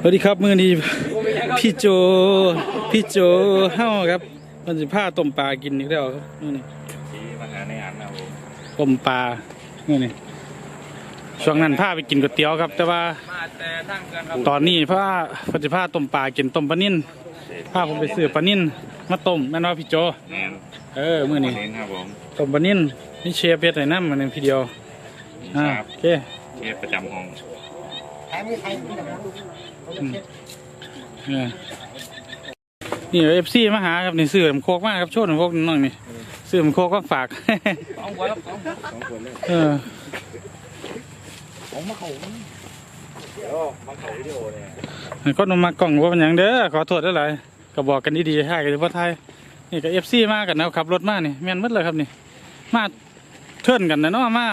สวัสดีครับมือนี้พี่โจ พี่โจเฮ้าครับมันสิผ้าต้มปลากินอีกแล้วครับมื้อนี้ที่มาหาในอันนะครับผมต้มปลานี่นี่ช่วงนั้นผ้าไปกินก๋วยเตี๋ยวครับ แต่ว่ามาแต่ทั้งกันครับตอนนี้ผ้าปฏิภาต้มปลากินต้มปลานิ่นผ้าผมไปซื้อปลานิ่นมาต้มแม่นว่าพี่โจแมนเออมือนี้เน้นครับผมต้มปลานิ่นนี่เชฟเพชรไหนน้ำมันนึงพี่เดียวนี่อ่าครับโอเคเชฟประจำห้องเออ นี่เอฟซีมาหาครับนี่ซื้อน้ำโคกมากครับโชดน้ำโคกน้องนี่ซื้อน้ำโคกก็ฝากสองคนแล้วสองเออผมมาเขาเดี๋ยวมาเขาวิดีโอเนี่ยก็นมากล่องว่าเป็นยังเด้อขอโทษด้วยหลายก็บอกกันดีๆให้กันว่าไทยนี่ก็เอฟซีมากันนะขับรถมานี่แม่นหมดเลยครับนี่ มาเทิร์นกันนะเนาะมา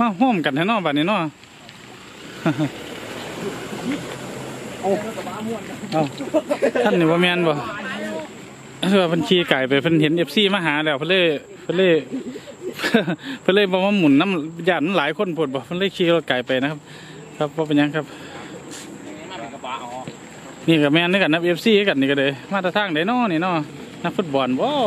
มาห่มกันนะเนาะบัดนี้เนาะ เอาท่านนี่ว่าแม่นบ่คือว่าเพิ่นขี่ไก่ไปเพิ่นเห็นเอฟซีมาหาแล้วเพิ่นเลยเพิ่นเลยเพิ่นเลยบอกว่าหมุนน้ำยานมันหลายคนปวดบ่เพิ่นเลยขี่รถไก่ไปนะครับ ครับว่าเป็นยังครับนี่กับแม่นนี่กันนับเอฟซีกันนี่ก็เลยมาตรทางไดเนาะนี่นาะนักฟุตบอลว้าว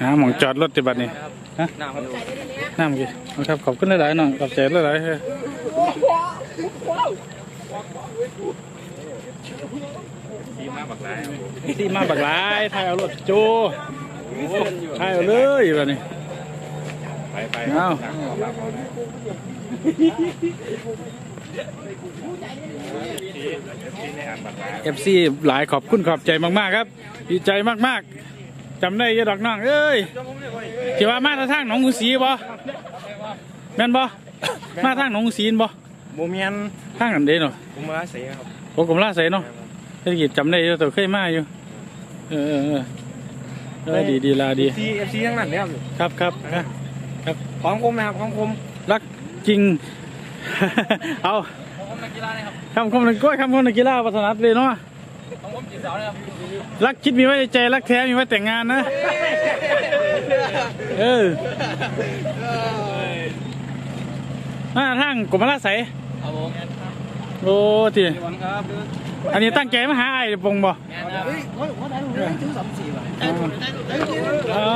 หาหมองจอดรถติบัดนี่ฮะน้ำครับน้ำกี่เอาครับขอบคุณหลายๆน้องขอบใจหลายๆเฮ้ยทีมาบักร้ายครับผมที่มาบักหลายถ่ายเอารถโจถ่ายเอาเลยบัดนี้ไปไปเอานั่งขอบรับเอานะที่ในอันบักร้ายเอฟซีหลายขอบคุณขอบใจมากๆครับ ดีใจมากๆ จำได้อยี่ดอกน้องเอ้ยที่ว่ามาทางหนองกุสีบ่แม่นบ่มาทางหนองกุสีนบ่โมเมียนทางนั้นเด้เนาะผมมาเสียครับผมกำลาใส่เนาะเศรษฐกิจจำได้อยู่แต่เคยมาอยู่เออเออเออเออดีดีลาดีซีเอฟซีทั้งนั้นเนี่ยครับครับครับนะของคมนะครับของคมรักจริงเอาของคมนักกีฬานะครับคำคมหนึ่งก้อยคำคมหนึ่งกีฬาปัฒนัดเลยเนาะ ของคมจีสาวนะครับรักคิดมีไว้ในใจรักแท้มีไว้แต่งงานนะ เออมาทางกรมราชใสครับผมโอ้ทีวันครับอันนี้ตั้งใจมาหาไอ้ปงบ่แม่นะครับอ๋อ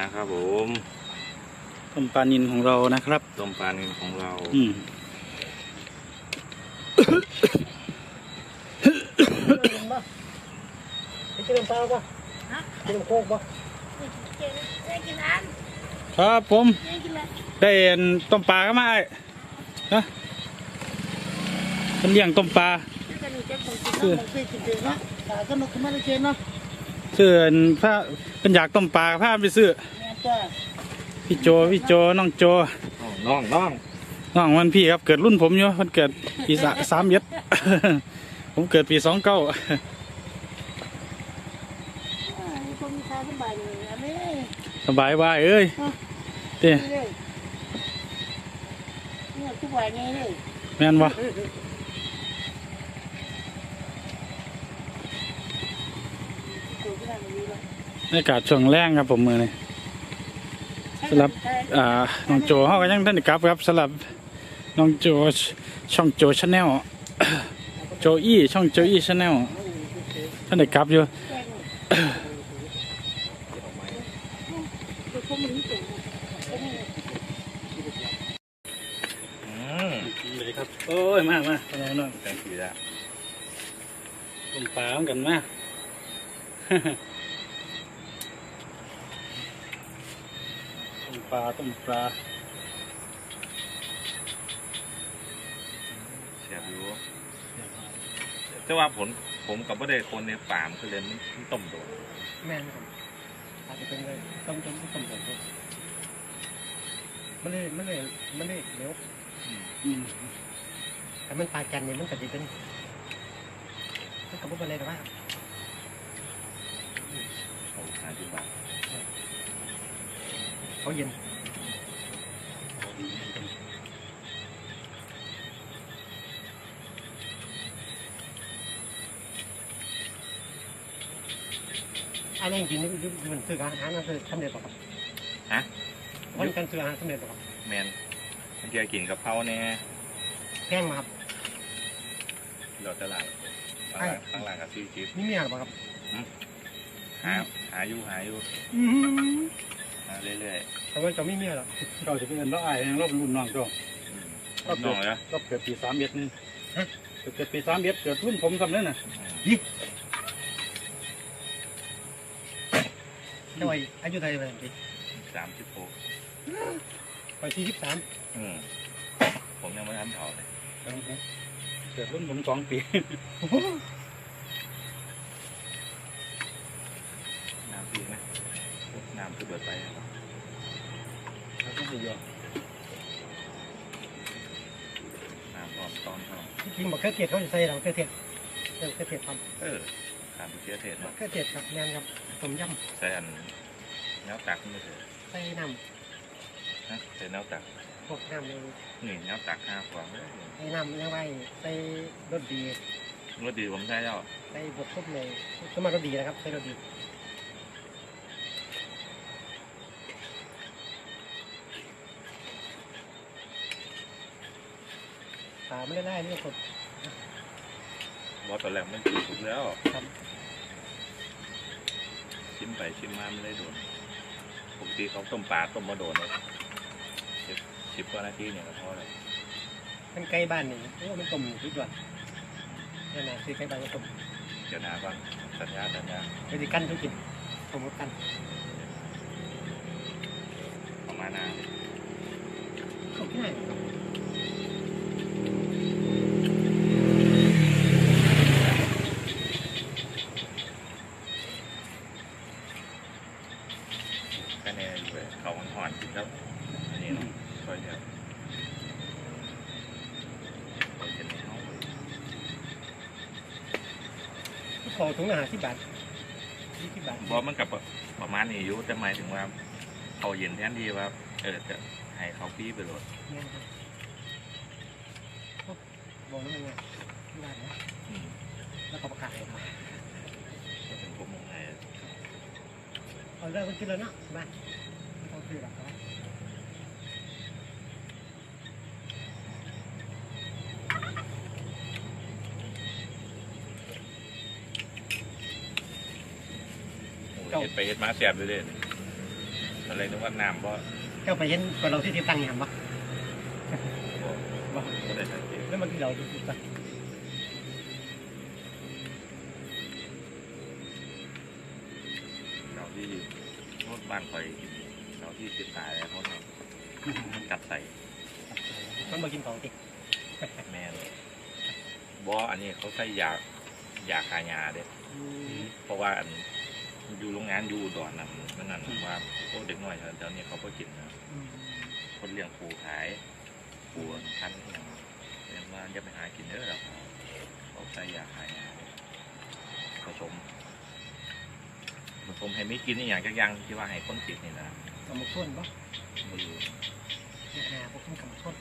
นะครับผมต้มปลานินของเรานะครับต้มปลานิลของเรา อืม กินน้ำเปล่าป่ะกินน้ำโคกป่ะครับผม ได้เห็นต้มปลาเข้ามาไอ้นะเป็นเลี้ยงต้มปลาคือกินเดือดเนาะตาก็นกขึ้นมาเลยเจนเนาะซื้ออันผ้าเป็นอยากต้มปลาผ้าไปซื้อแม่จ้าพี่โจพี่โจน้องโจน้องน้อง น้องวันพี่ครับเกิดรุ่นผมอยู่มันเกิดปีสะสามเย็ดผมเกิดปีสองเก้าคนมีค่าสบายเลยอันนี้สบายบายเอ้ยเต้เลยเนี่ยทุกวันนี้เลยแม่นบ่ตัวที่นั่นมีเลยในอากาศช่วงแรงครับผมมือนี่สำหรับอ่าน้องโจเขาก็ยังท่านได้กลับครับสำหรับ น้องโจช่องโจชาแนลโจอี้ช่องโจอี้ชาแนลท่านได้กลับอยู่เลยครับโอ้ย มากมาน้องน้องเป็นสีละต้มปลาเหมือนกันมาต้มปลาต้มปลา เสียบอยู่แต่ว่าผลผมกับว่าได้คนในป่ามคือเลยมันมันต้มโดดแม่ครับอาจจะเป็นเลยต้มต้มต้มต้มต้มมันเลยมันเลยมันเลยเดี๋ยวอืมแต่มันปลาจันเนี่ยมันก็จะเป็นมันก็ไม่เป็นไรหรอกว่าผมหาที่บ้านเขาเย็น อันนี้จริงๆมันซื้ออาหารมันคือสำเร็จหรอครับฮะวันกันซื้ออาหารสำเร็จหรอครับแมนมันจะกินกับเขาเนี่ยแพงมาครับเราจะหลังใช่ข้างหลังกับซีจิ๊บนี่เมียหรอครับหาหาอยู่หาอยู่อืมหาเรื่อยแต่ว่าจะไม่เมียหรอเราจะเป็นเราอายยังรอบรุ่นน้องเจ้าๆอืมน้องแล้วรอบเกิดปีสามเอ็ดนี่เกิดปีสามเอ็ดเกิดรุ่นผมทำนั่นน่ะเท่าไหร่อายุเท่าไหร่พี่สามสิบหกไปสี่สิบสามอืมผมยังไม่ทันเผาเลยเกิดรุ่นผมสองปีน้ำพีกนะน้ำคือเบิดไปครับแล้วก็อยู่น้ำตอนตอนเขาจริงๆบอกเครื่องเทศเขาจะใส่เราเครื่องเทศเครื่องเทศครับเออขาดเชื้อเทศเนาะเครื่องเทศครับแนนครับ ต้มยใส่อันแนวตักไม่ใช่ำใส่น้นะใส่แนวตักำพวกน้ำเลยนี่แนวตักห้าฟองเลยใส่น้ำยังไงใส่รสดีรสดีผมใช้แล้วใส่บดซุปเลยสมารสดีนะครับใส่รสดีขาไม่ได้ไล่นี่กดบอสตอนแรกมันสุกแล้ว ครับ ชิมไปชิมมาไม่ได้โดนปกติเขาต้มปลาต้มมาโดนเลยสิบสิบกว่านาทีเนี่ยก็พอเลยมันใกล้บ้านนี่โอ้มันต้มทุกวันนี่นนะซื้อใกล้บ้านก็ต้มเดี๋ยวนาก่อนสัญญาสัญญาไปดิกันทุกกินผมก็กัน ประมาณนา เขาง่ายครับ แค่นี้อยู่เลยเขาหอนๆกินแล้วอันนี้เนาะค่อยเดียวค่อยเห็นในห้องเลย ขอ ถุงอาหารที่บาทยี่สิบบาทบอสมันกับประมาณนี้อยู่แต่หมายถึงว่าเขาเย็นแทนที่ว่าเออจะให้เขาพี่ไปโหลดเนี่ยครับบอกแล้วมันไงที่บาทนะอืมแล้วเขาประกาศเลยครับก็เป็นผมยังไงเอาเลิกกันกินแล้วเนาะบ้านไม่ต้องซื้อหรอกครับ โอ้ย เฮ็ดไปเฮ็ดมาแสบเลยเด้อะไรนึกว่าน้ำบ่เจ้าไปเห็นก่อนเราที่ติดตั้งอย่างปะบ่บ่บ่ได้สังเกตแล้วมันที่เราที่ติดตั้งเราที่โน่นบ้านคอยเราที่ติดตายแล้วเขาทำมันกัดใส่มันมากินของจริงแม่เลยบ่อันนี้เขาใส่ยายาคายาเด้เพราะว่าอัน อยู่โรงงานอยู่อุดอนนั่นนั่นนั่นว่าพวกเด็กน้อยแถวนี้เขาก็กินนะคนเลี้ยงปูขายปูพันธุ์อหย่างเรียกว่าอย่าไปหากินเด้อหรอกเขาใส่ยาคายาผสมผสมให้ไม่กินอหย่างจักอย่างที่ว่าให้คนติดนี่นะกำมะส้นปะบ่รู้เนี่ยนะพวกมันกำมะส้น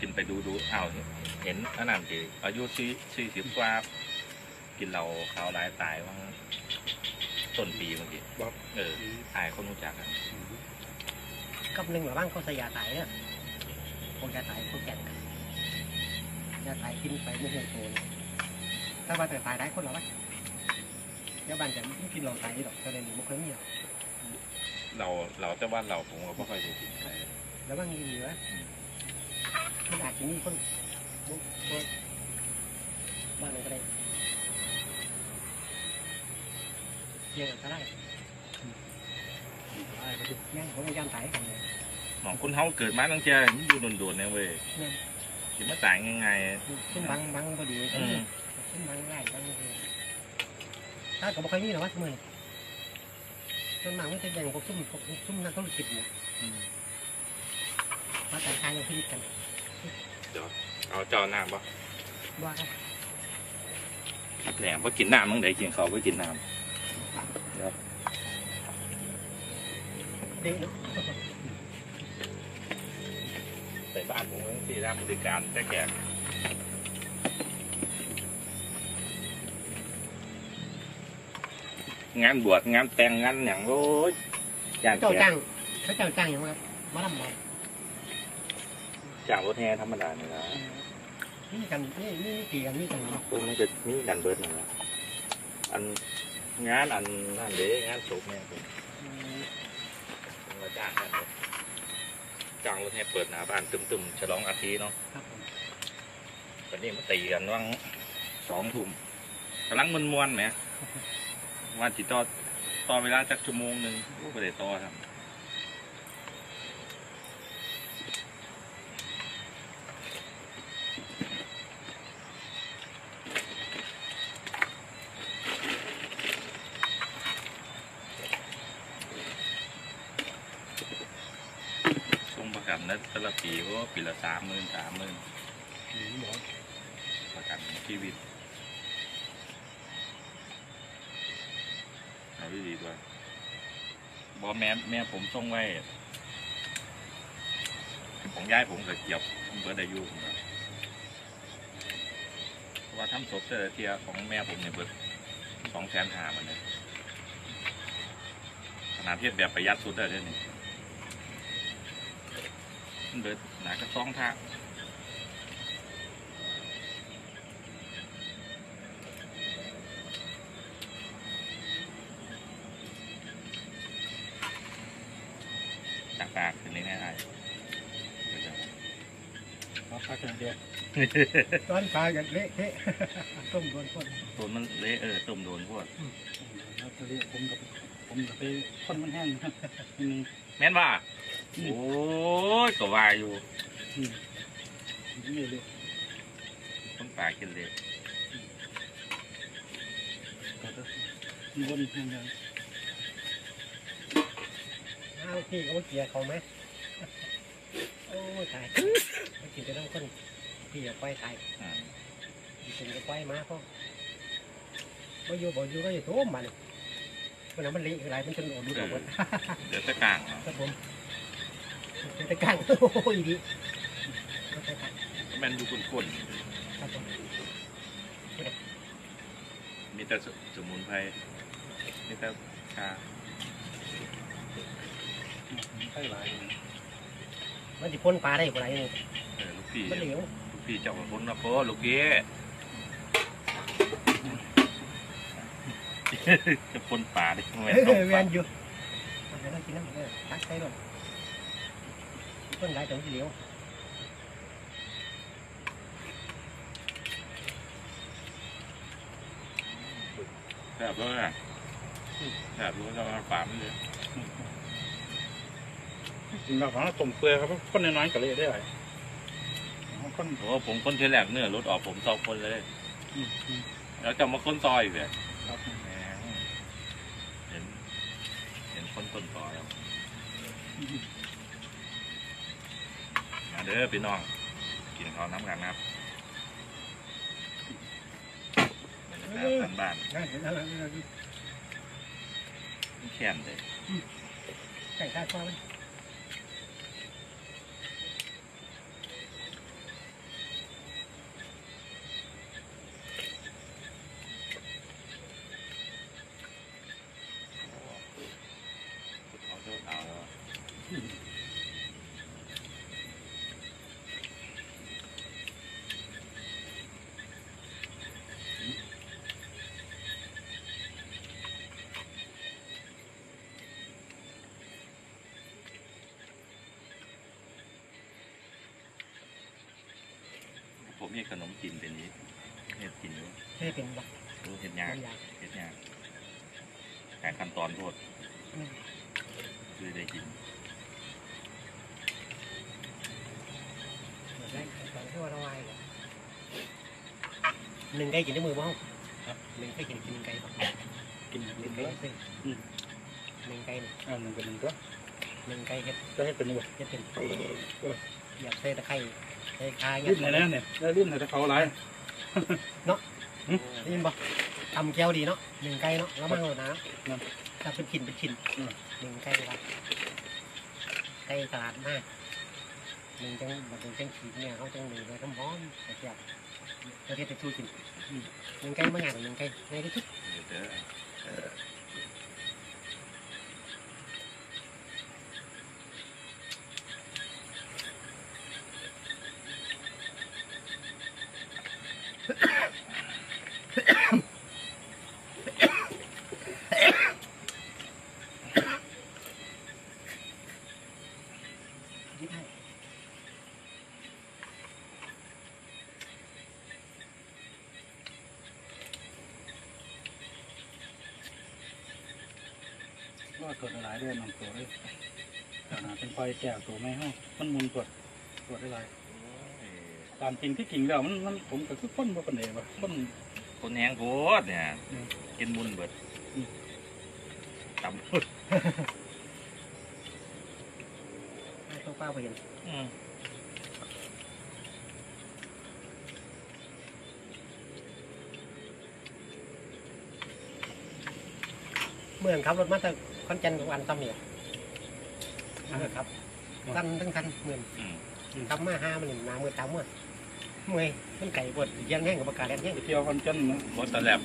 กินไปดูดูอ้าวเห็นอันนั้นสิอายุสี่สี่สิบกว่ากินเราขาวหลายตายว่าง ต้นปีเมื่อกี้เออตายคนรู้จักกันกับหนึ่งหรือบ้างเขาใส่ยาตายเนี่ยพวกยาตายพวกแก่นกันยาตายกินไปไม่เห็นโตเลยถ้าว่าแต่ตายได้คนเราไหมเดี๋ยวบ้านจะไม่กินเราตายหรอกแต่ในนี้มันเคยมีหรอกเราเราแต่ว่าเราผมก็ไม่ค่อยจะกินใครแล้วบ้างมีเหลือมันอาจจะมีคนบุกบุกบ้านไหนก็ได้ เยี่ยงก็ได้แม่งผมพยายามตายกันเลยหมองคนเฮาเกิดมาตั้งแต่มันอยู่โดนๆเนี่ยเว้ยเนี่ยกินมาตายง่ายขึ้นบังบังพอดีๆอืมขึ้นบังง่ายบังเลยถ้าก็บอกใครมีหรอวะสมัยส่วนมากมันจะแบ่งพวกซุ่มพวกซุ่มนักธุรกิจเนี่ยมาแต่งกายอย่างพิจิตกันเอาเจ้าน้ำปะว่าครับแหลมพอกินน้ำมึงไหนกินเขาก็กินน้เด็กเนาะำไปบ้านผมก็ที่ร้านบริการแต่แขกงานบวชงานแต่งงานอย่างโอ้ยจ้างเจ้าแขจ้ากงเขาเจ้าจ้างอย่างไรครับมาลำบากจ้างรถแห่ธรรมดาเนี่ยนะนี่กันนี่นี่กี่กันนี่กันเนาะพวกมันจะมีกันเบิดนั่นแหละอัน งานอันนั่นเด้งานศพเนี่ยผมอืมผมมาจ้างกันเลยจ้างรถแห่เปิดหน้าบ้านตึมๆฉลองอาทิตย์เนาะครับผมตอนนี้มาตีกันว่างสองทุ่มกำลังมวนมวนๆไหมวันจิตต่อต่อเวลาจักชั่วโมงหนึ่งก็ได้ต่อครับ กันนะแต่ละปีก็ปีละสามหมื่นสามหมื่นประกันชีวิตเอาดีดีด้วยบอแม่แม่ผมส่งไว้ของย้ายผมกับเกียบเบิร์ดอายุผมเพราะว่าทำศพแต่ละเทียของแม่ผมเนี่ยเบิดสองแสนหามันเลยขนาดเทียบแบบประหยัดสุดเลยนี่ยมัน เบิดหนาก็สองทางต่างๆคือนี่แน่ไอ้เอาพักอย่างเดียวตอนปลากันเละเทะต้มโดนคนตัวมันเละเออต้มโดนพวกแล้วจะเรียกผมกับผมกับไปคนมันแห้งอืมแม่นว่า โอ้ยก็ว่าอยู่อืมนี่เลยต้นปลากินเลยก็จะมีคนแห้งเลยอ้าวพี่เขาเกลียร์เขาไหมโอ้ยตายไม่กินจะต้องคนพี่อย่าปล่อยตายอืมผมจะปล่อยมาพ่อบ่อยู่บ่อยู่ก็อย่าโทมมันมันนั้นมันเละอะไรมันจนโดนดูดออกหมดเดี๋ยวตะกลางเอาครับผม เป็นตะการโอ้ยดีเอาไปครับแม่นอยู่คนครับผมๆมีแต่สสมุนไพรมีแต่ชาใช่หลายมันจะพ่นปลาได้ปลาไหนนี่เออลูกพี่มันเหลวลูกพี่เจ้ากับคนนะพ่อลูกพี่จะปนปลาดิแม่นเอต้มอปเวียลานอยู่มันจะได้กินน้ำเออตักใส่หน่ อยพ่นได้แต่มันเหลวแซ่บเลยอะแซ่บเลยก็ปลาไม่เลยกินแบบว่าต้มเปลือยครับคนน้อยๆก็เลยได้หลายคนโอ้ผมคนเทแรกเนื้อรถออกผมสองคนเลยอืมอืมแล้วจะมาค้นซอยอีกเลยครับแหมเห็น เห็นคนต้นต่อแล้วมา เด้อพี่น้องกินข้าวน้ำกันนะครับบรรยากาศบ้านบ้านนั่นนั่นนั่นนั่นๆแค้นเลยไก่ข้าวซอยมัน มมีขนมกินเป็นนี้เห็ดกินด้วยเท่เป็นแบบรู้เห็ดยากน้ำยาเห็ดยากแค่ขั้นตอนโทษอืมคือได้กินแรกตอนที่ว่าเราไล่หนึ่งไก่กินด้วยมือบ้างครับหนึ่งไก่กินกินไก่บ้างกินหกินึ่นงแล้ไก่วเป็นหนึ่งไก่อ่าหนึ่งเป็นหนึ่งตัวหนึ่งไก่เฮ็ดจะให้เป็นยังไงเฮ็ดเป็น อยากใส่ตะไคร้ใส่คาเงี้ลิ้นไหนนะเนี่ยแล้วลิ้นไหนจะเขาหลายได้ยินบ่ทำแก้วดีเนาะหนึ่งไก่เนาะแล้วมันเอาน้ำถ้าเป็นชิ้นเป็นชิ้นหนึ่งไก่ครับไก่ตลาดมากหนึ่งจังบัดหนึ่งจังขีดเนี่ยเขาจังหนึ่งเลยน้ำหอมกระเทียมเราเทียบไปสู้กินหนึ่งไก่มาอย่างหนึ่งไก่ง่ายที่สุด เดี๋ยวเด้อ ก็ตรวจหลาย เดือนน้องโจเลยขนาดเป็นไฟแก้วตัวไม่ให้มันมุนตรวจตรวจได้หลายตามจริงที่จริงแล้วมันมันผมก็คือคนบ่เป็นเดบ่คนคนแห้งโพดเนี่ยอืมกินมุนเบิดอืมตำตัวป้าไปเห็นอืมเมื่อขับรถมาจาก คอนแก่นทุกวันซ้ำเนี่ยครับทันทั้งทันเมื่อนอืมทำมาห้ามันหนามือตามมื่อเมื่อยมันไก่ปวดยันแห้งกับประกาศแดนแห้งไปเที่ยวคอนเจนนะรถตะแลบ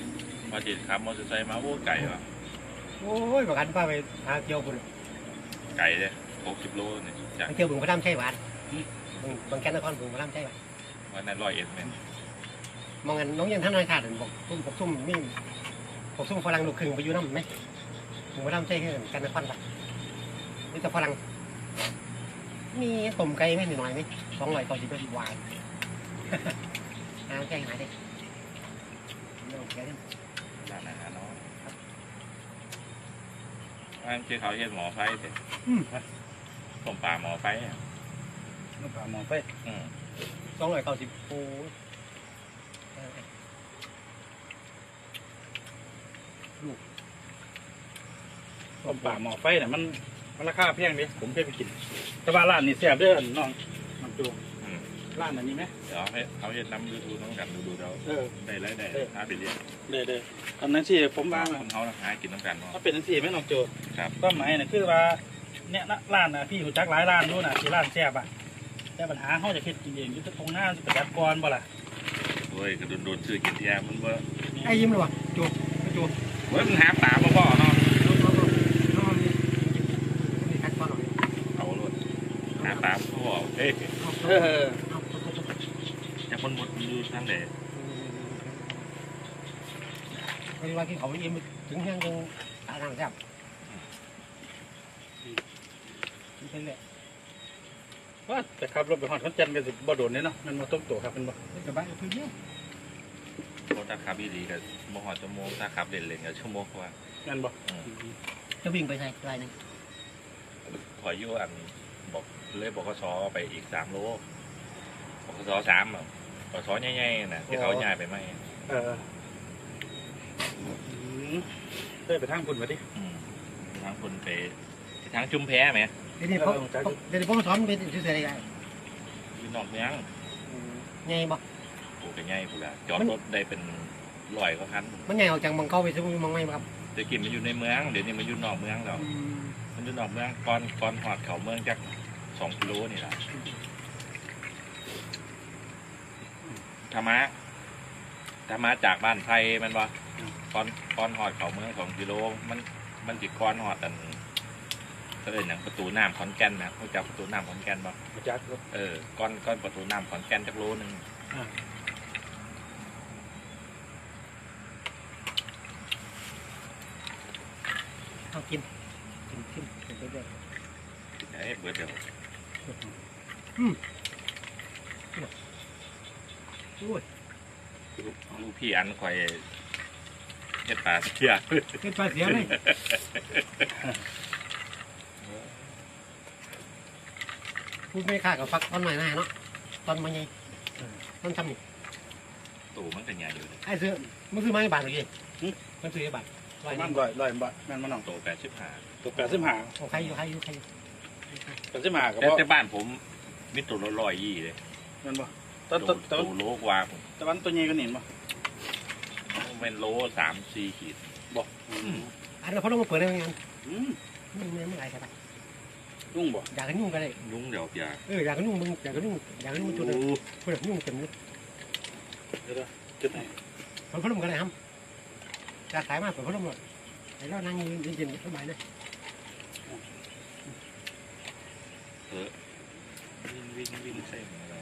มาติดขับมอเตอร์ไซค์มาโอ้ไก่วะโอ้ยประกันป้าไปหาเกี่ยวบุญไก่เลยหกสิบโลเนี่ยจากไปเที่ยวบุญพระรามใช่หวานบางแก่นครบุญพระรามใช่หวานวันนั้นร้อยเอ็ดเนี่ยมองกันน้องยังท่านน้อยขาดบอกซุ่มบอกซุ่มนี่บอกซุ่มฝรั่งลูกครึ่งไปอยู่น้ำไหม บุญพระรามใช่คือกันนครปะนี่จะฝรั่งมีต้มไก่ไหมหน่อยไหมสองร้อยต่อสิบเป็นวายหาใจหายได้เรื่องแกเนี่ยร้านอาหารเนาะอันที่เขาเห็นหมอไฟเสร็จอืมต้มปลาหมอไฟอะน้ำปลาหมอไปอืมสองร้อยเก้าสิบโอ้ย ต้มปลาหมอไฟเนี่ยมันมันราคาแพงดิผมเคยไปกิน แต่ว่าร้านนี้แซ่บเด้อน้องน้องโจอืม ร้านอันนี้ไหม เดี๋ยวให้เขาเห็นน้ำดูดูน้องกันดูดูเราเออ ได้ไรได้เออหาไปเรียนเด้อเด้อตอนนั้นที่ผมว่าคนเขาหากินน้ำกันเนาะ ถ้าเป็นอันที่ไหมน้องโจครับ ก็หมายน่ะคือว่าเนี่ยนะร้านน่ะพี่หูจักหลายร้านนู้นน่ะที่ร้านแซ่บอะแต่ปัญหาเขาจะคิดกินเองอยุทธพงหน้าประจัดกรบ่ล่ะโอ้ยกระโดนโดนซื้อกินแย่มันว่าไอ้ยิ้มเลยวะจูบจูบเว้ยมึงหาปลามาบ่เนาะ น้องน้องน้องน้องนี่นี่คัดก้อนหน่อย เอารถหาปลามา บ่เอ้ยเอาเอเอาอเอาเอาเอาเอาจะคนหมดอยู่ทางไหนเวลาที่เขายิ้มถึงยังยังตาทางแซ่บเป็นเลยว่าแต่ขับรถไปหอดขอนแก่นกันสิบ่โดนเนี่ยเนาะมันมาต้มตัวครับเป็นบ่สบายคือเยอะรถถ้าขับดีๆกับมหอชั่วโมงถ้าขับเล่นๆกับชั่วโมงกว่านั่นบ่จะวิ่งไปใส่ลายหนึ่งถอยอยู่อันบอก เลยบอกสไปอีกสามโลบอกสสามอะบอกสใหญ่ๆนะที่เขาย้ายไปไหมเออเด้ไปทางพุ่นมาดิอืมทางคนไปทางจุ่มแพ้ไหมเดี๋ยวนี้เขาเดี๋ยวนี้ผมสอนเป็นชื่ออะไรกันอยู่นอกเมืองไงบ่ปลูกกันง่ายปลูกอะจอดรถได้เป็นร้อยกว่าคันมันไงออกจากมังเข้าไปซึ่งมังไม่ครับเดี๋ยวกินมันอยู่ในเมือง เดี๋ยวนี้มันอยู่นอกเมืองแล้วมันอยู่นอกเมืองก่อนก่อนหอดเขาเมืองจาก สองกิโลนี่แหละธรรมะธรรมะจากบ้านไทยมันว่าก่อนก่อนหอดเขาเมืองสองกิโล มันมันจิก่อนหอดอันก็เลยอย่างประตูน้ำขอนแก่นนะเขาจับประตูน้ำขอนแก่นบ่มาจักรถเออก้อนก้อนประตูน้ำขอนแก่นจักโลหนึ่งเอากินกินกินกินไปเรื่อยไอ้เบิดเดี๋ยว โอ้ยลูกพี่อันคอยเฮ็ดปลาเสียเป็นปลาเสียเลยพูดไม่ค่ากับฟักตอนใหม่หน้าเนาะตอนมาไงตอนทำนี่ตู่มันก็ใหญ่อยู่เลยไอ้ซื้อมันซื้อมาให้บาทเลยมันซื้อให้บาทปร้อยระหมานึ่ณงร้อยร้อยบาทแม่นมาน้องโตแปดสิบห้าตัวแปดสิบห้าโอ้ใครอยู่ใครอยู่ใครอยู่ แปดสิบห้ากับแต่บ่แต่บ้านผมมีตัวละร้อยยี่เลยแม่นบ่ตตัอนวตอนตอนตัวโลกว่าผมตะวันตัวใหญ่ก็เห็นบ่เป็นโลสามสี่ขีด บ่อันนี้เขาต้องมาเปิดได้ยังไงอืมมันไม่ไม่ไรครับยุ่งบ่อยากกันยุ่งกันเลยยุ้งเดี๋ยวอย่าเอออยากกันยุ่งมึงอยากกันยุ่งอยากกันยุ่งจุดนึงเพื่อนยุ่งเต็มเลยเดี๋ยวๆจุดไหนเปิดพัดลมกันเลยครับจะขายมากเปิดพัดลมหมดไอ้เรานั่งยืนเย็นๆสบายเลย เออวิ่งวิ่งวิ่งเส้นเร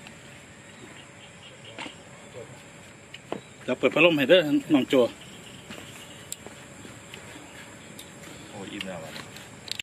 เดี๋ยวเปิดพัดลมให้เด้อน้องโจโอ้ยอิ่มแล้วอะ